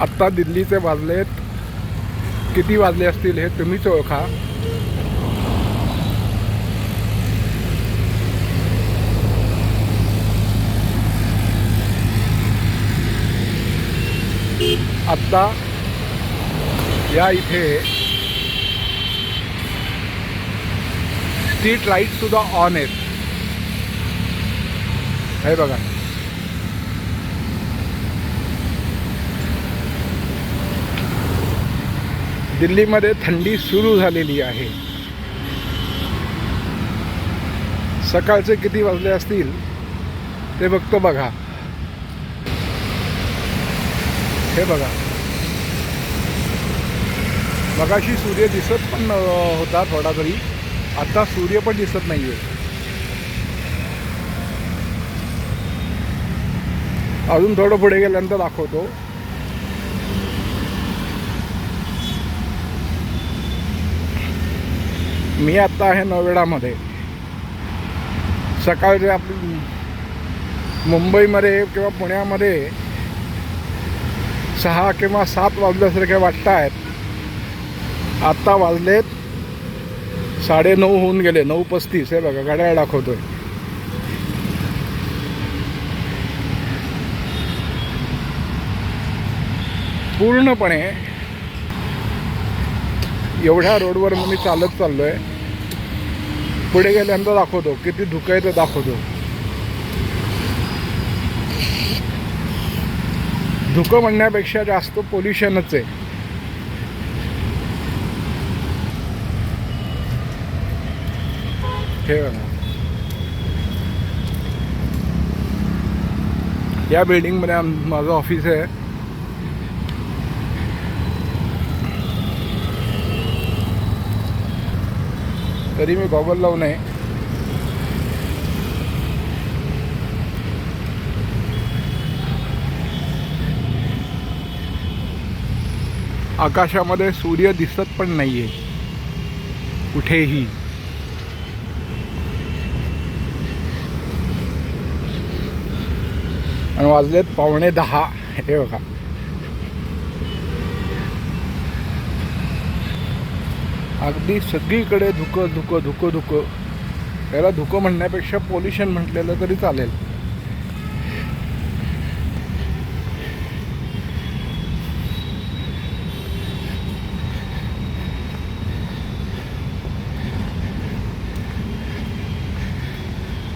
आत्ता दिल्लीचे वाजलेत. किती वाजले असतील हे तुम्हीच ओळखा. आत्ता या इथे स्ट्रीट लाइट सुद्धा ऑन आहेत. हे बघा. दिल्लीमध्ये थंडी सुरू झालेली आहे. सकाळचे किती वाजले असतील ते बघतो बघा. हे बघा. मगाशी सूर्य दिसत पण होता थोडा तरी. आता सूर्य पण दिसत नाहीये. अजून थोडं पुढे गेल्यानंतर दाखवतो. मी आत्ता आहे नोएडामध्ये. सकाळचे आप मुंबईमध्ये किंवा पुण्यामध्ये सहा किंवा सात वाजल्यासारखे वाटत आहेत आत्ता वाजलेत साडे नऊ होऊन गेले नऊ पस्तीस. हे बघा गाड्या दाखवतोय. पूर्णपणे एवढ्या रोडवर मी चालत चाललोय. पुढे गेल्यानंतर दाखवतो किती धुकं आहे ते दाखवतो. धुकं म्हणण्यापेक्षा जास्त पोल्युशनच आहे. हे बघा. या बिल्डिंगमध्ये आम माझं ऑफिस आहे. तरी मी गॉगल लावून आहे आकाशामध्ये सूर्य दिसत पण नाहीये. कुठेही. आणि वाजलेत पावणे दहा. हे बघा. अगदी सगळीकडे धुकं धुकं धुकं धुकं. याला धुकं म्हणण्यापेक्षा पोल्युशन म्हटलेलं तरी चालेल.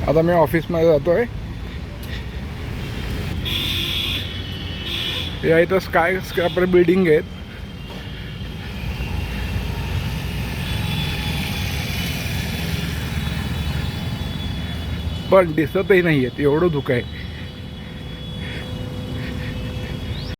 आता मी ऑफिसमध्ये जातो आहे या इथं स्काय स्क्रॅपर बिल्डिंग आहेत. पण दिसतही नाही आहेत एवढं धुकं आहे.